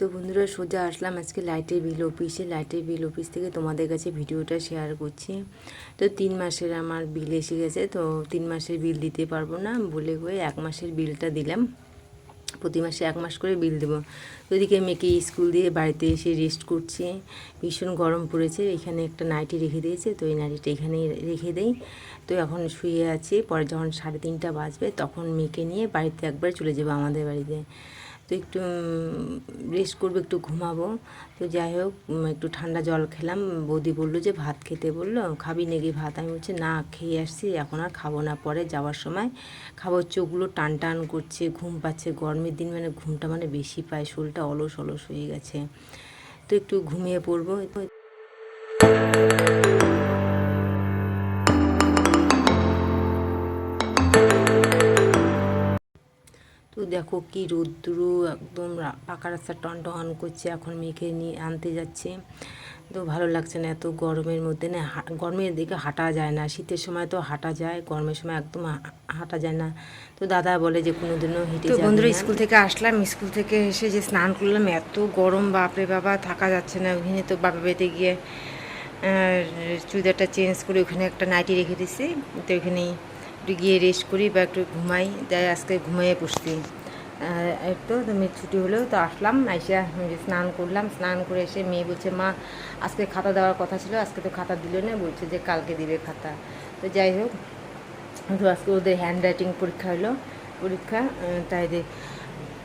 তো বন্ধুরা সোজা আসলাম আজকে লাইটের বিল অফিসে লাইটের বিল অফিস থেকে তোমাদের কাছে ভিডিওটা শেয়ার করছি। তো তিন মাসের আমার বিল এসে গেছে, তো তিন মাসের বিল দিতে পারব না বলে হয়ে এক মাসের বিলটা দিলাম। প্রতি মাসে এক মাস করে বিল দেবো। তো ওইদিকে মেয়েকে স্কুল দিয়ে বাড়িতে এসে রেস্ট করছি। ভীষণ গরম পড়েছে, এখানে একটা নাইটি রেখে দিয়েছে, তো এই নাইটিটা এখানে রেখে দেই। তো এখন শুয়ে আছি, পরে যখন সাড়ে তিনটা বাজবে, তখন মেয়েকে নিয়ে বাড়িতে একবার চলে যাব আমাদের বাড়িতে। তো একটু রেস্ট করব, একটু ঘুমাবো। তো যাই হোক একটু ঠান্ডা জল খেলাম। বৌদি বলল যে, ভাত খেতে বলল, খাবি নাকি ভাত? আমি বলছি, না, খেয়ে আসছি, এখন আর খাব না। পরে যাওয়ার সময় খাব, চোখগুলো টান টান করছে, ঘুম পাচ্ছে। গরমের দিন মানে ঘুমটা মানে বেশি পায় শোলটা অলস অলস হয়ে গেছে। তো একটু ঘুমিয়ে পড়ব। তো দেখো কি রৌদ্র একদম পাকা রাস্তা টন টন করছে এখন মেঘে নিয়ে আনতে যাচ্ছে। তো ভালো লাগছে না এত গরমের মধ্যে না গরমের দিকে হাঁটা যায় না। শীতের সময় তো হাঁটা যায় গরমের সময় একদম হাঁটা যায় না। তো দাদা বলে যে কোনো দিনও হেঁটে তো বন্ধুরা স্কুল থেকে আসলাম স্কুল থেকে এসে যে স্নান করলাম এত গরম বাপরে বাবা থাকা যাচ্ছে না। ওখানে তো বাবা বেঁধে গিয়ে চুড়িদারটা চেঞ্জ করে ওখানে একটা নাইটি রেখে দিছি তো ওখানে একটু গিয়ে রেস্ট করি বা একটু ঘুমাই তাই আজকে ঘুমাইয়ে এই তো তো মেয়ে ছুটি হলেও তো আসলাম, আইসা স্নান করলাম, স্নান করে এসে মেয়ে বলছে, মা, আজকে খাতা দেওয়ার কথা ছিল, আজকে তো খাতা দিল না, বলছে যে কালকে দিবে খাতা। তো যাই হোক, তো আজকে ওদের হ্যান্ড রাইটিং পরীক্ষা হলো, পরীক্ষা তাই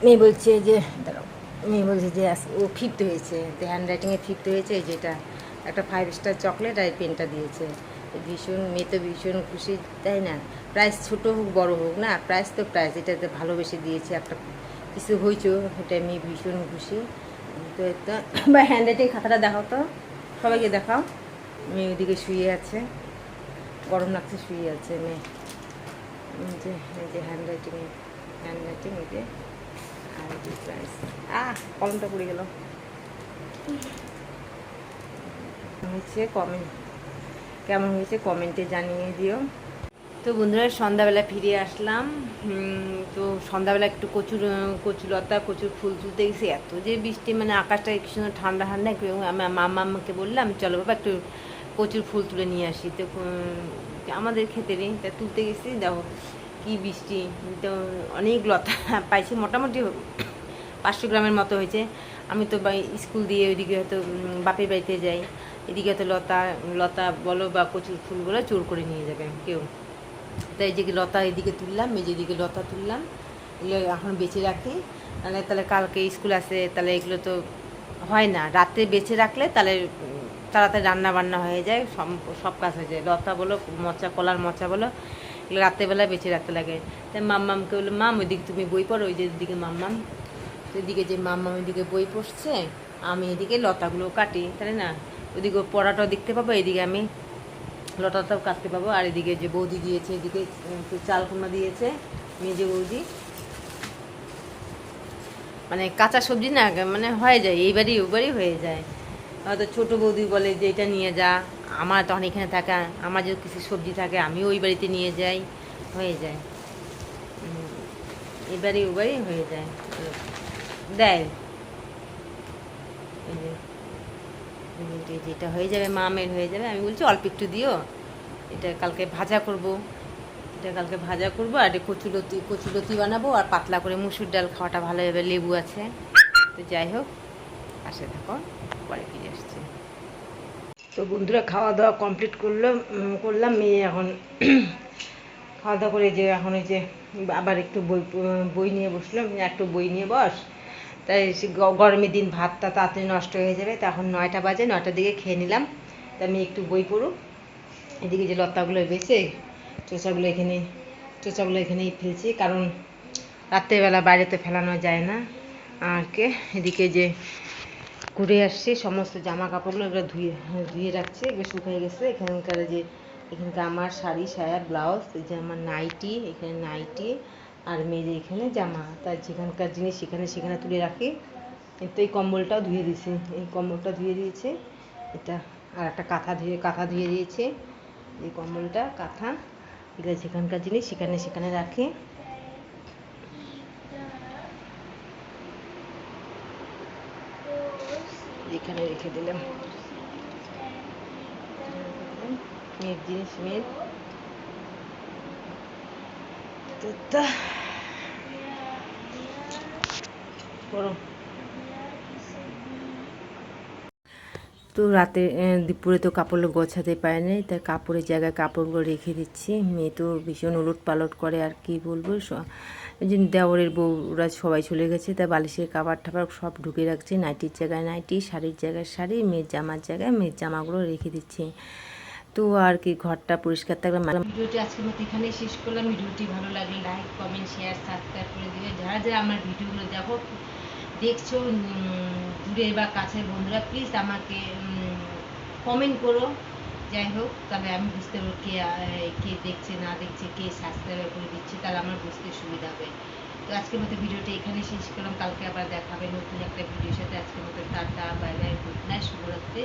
মেয়ে বলছে যে মেয়ে বলছে যে ও ফিফথ হয়েছে, তো হ্যান্ড রাইটিংয়ে ফিফথ হয়েছে যেটা একটা ফাইভ স্টার চকলেট আর পেনটা দিয়েছে। ভীষণ, মেয়ে তো ভীষণ খুশি, তাই না? প্রাইস ছোটো হোক, বড় হোক, না? প্রাইস তো প্রাইস এটাতে ভালোবেসে দিয়েছে একটা কিছু হয়েছে, এটা মেয়ে ভীষণ খুশি। তো তো বা হ্যান্ড রাইটিং খাতাটা দেখাও তো, সবাইকে দেখাও। মেয়ে ওদিকে শুয়ে আছে, গরম লাগছে, শুয়ে আছে মেয়ে। এই যে হ্যান্ড রাইটিং হ্যান্ড রাইটিং এই যে, আর প্রাইস আহ, কলমটা পড়ে গেল। হয়েছে কমেন্ট কেমন হয়েছে কমেন্টে জানিয়ে দিও। তো বন্ধুরা, সন্ধ্যাবেলা ফিরে আসলাম। তো সন্ধ্যাবেলা একটু কচুর কচুলতা কচুর ফুল তুলতে গেছি। এত যে বৃষ্টি মানে আকাশটা একটু সুন্দর ঠান্ডা ঠান্ডা, একটু আমি মামা আমাকে বললাম, চলো বাবা, একটু কচুর ফুল তুলে নিয়ে আসি। তো আমাদের খেতেরই তা তুলতে গেছি। দেখো কি বৃষ্টি, তো অনেক লতা পাইছি, মোটামুটি পাঁচশো গ্রামের মতো হয়েছে। আমি তো স্কুল দিয়ে ওইদিকে হয়তো বাপের বাড়িতে যাই। এদিকে তো লতা লতা বলো বা কচুর ফুলগুলো চোর করে নিয়ে যাবে, কেউ। তাই যে লতা এদিকে তুললাম, এই যেদিকে লতা তুললাম, এগুলো এখন বেঁচে রাখি। নাহলে তাহলে কালকে স্কুল আসে তাহলে এগুলো তো হয় না। রাতে বেঁচে রাখলে তাহলে, তাড়াতাড়ি রান্না বান্না হয়ে যায়, সব সব কাজ হয়ে যায়। লতা বলো, মোচা, কলার মোচা বলো, এগুলো রাত্রেবেলা বেঁচে রাখতে লাগে। তাই মাম্মামকে বলল, মাম, ওইদিকে তুমি বই পড়ো, ওই যে দিকে মাম্মাম। এদিকে যে মাম্মাম ওইদিকে বই পড়ছে, আমি এদিকে লতাগুলো কাটি, তাই না? ওইদিকে পড়াটাও দেখতে পাবো এদিকে আমি লটাটাও কাটতে পাবো আর এদিকে যে বৌদি দিয়েছে এদিকে চাল কুমড়া দিয়েছে মেজে বৌদি। মানে কাঁচা সবজি না মানে হয়ে যায় এইবারই ওবারই হয়ে যায়। হয়তো ছোটো বৌদি বলে যে এটা নিয়ে যা আমার তখন এখানে থাকা আমার যদি কিছু সবজি থাকে আমিও ওই বাড়িতে নিয়ে যাই হয়ে যায়। উম, এবারই ওবারই হয়ে যায়। দেয় এই যে এই যে যেটা হয়ে যাবে মামের হয়ে যাবে, আমি বলছি অল্প একটু দিও। এটা কালকে ভাজা করব। এটা কালকে ভাজা করব, আর কচুলতি কচুলতি বানাবো, আর পাতলা করে মুসুর ডাল খাওয়াটা ভালো হবে, লেবু আছে। তো যাই হোক, আসে থাকো পরে ফিরে আসছে। তো বন্ধুরা খাওয়া দাওয়া কমপ্লিট করল করলাম। মেয়ে এখন খাওয়া দাওয়া করে যে, এখন ওই যে, আবার একটু বই বই নিয়ে বসলাম একটু বই নিয়ে বস। তাই গরমের দিন ভাতটা তাড়াতাড়ি নষ্ট হয়ে যাবে, তা এখন নয়টা বাজে, নয়টার দিকে খেয়ে নিলাম। তা আমি একটু বই পড়ুক এদিকে যে লতাগুলো বেছে চোচাগুলো এখানে, চোচাগুলো এখানেই ফেলছি, কারণ রাত্রেবেলা বাইরে তো ফেলানো যায় না। আর কে, এদিকে যে ঘুরে আসছি, সমস্ত জামা কাপড়গুলো এগুলো ধুয়ে ধুয়ে রাখছি, এগুলো শুকিয়ে গেছে। এখানকার যে, এখানকার আমার শাড়ি, সায়া, ব্লাউজ, এই যে আমার নাইটি, এখানে নাইটি আর মেয়েদের এখানে জামা, তার যেখানকার জিনিস সেখানে সেখানে তুলে রাখি। তো এই কম্বলটাও ধুয়ে দিয়েছে, এই কম্বলটা ধুয়ে দিয়েছে। এটা আর একটা কাঁথা ধুয়ে কাঁথা ধুয়ে দিয়েছে। এই কম্বলটা, কাঁথা এগুলো যেখানকার জিনিস সেখানে সেখানে রাখি। এখানে রেখে দিলাম। মেয়ের জিনিস, মেয়ের তো রাতে দুপুরে তো কাপড় গোছাতে পারে নাই তাই কাপড়ের জায়গায় কাপড়গুলো রেখে দিচ্ছি। মেয়ে তো ভীষণ উলট পালট করে আর কি বলব যে দেওরের বউরা সবাই চলে গেছে তাই বালিশের কাবার টাবার সব ঢুকে রাখছে, নাইটির জায়গায় নাইটি, শাড়ির জায়গায় শাড়ি, মেয়ের জামার জায়গায় মেয়ের জামাগুলো রেখে দিচ্ছি। তো আর কি ঘরটা পরিষ্কার থাকবে মা- ভিডিওটি আজকের মতো এখানেই শেষ করলাম। ভিডিওটি ভালো লাগলে লাইক কমেন্ট শেয়ার সাবস্ক্রাইব করে দিবে। যারা যারা আমার ভিডিওগুলো দেখো, দেখছ দূরে বা কাছের বন্ধুরা প্লিজ আমাকে কমেন্ট করো। যাই হোক তবে আমি বুঝতে পারব কে কে দেখছে, না দেখছে, কে সাবস্ক্রাইব করে দিচ্ছে, তাহলে আমার বুঝতে সুবিধা হবে। তো আজকের মতো ভিডিওটা এখানে শেষ করলাম। কালকে আবার দেখাবে নতুন একটা ভিডিওর সাথে। আজকের মতো tata bye bye good night শুভরাত্রি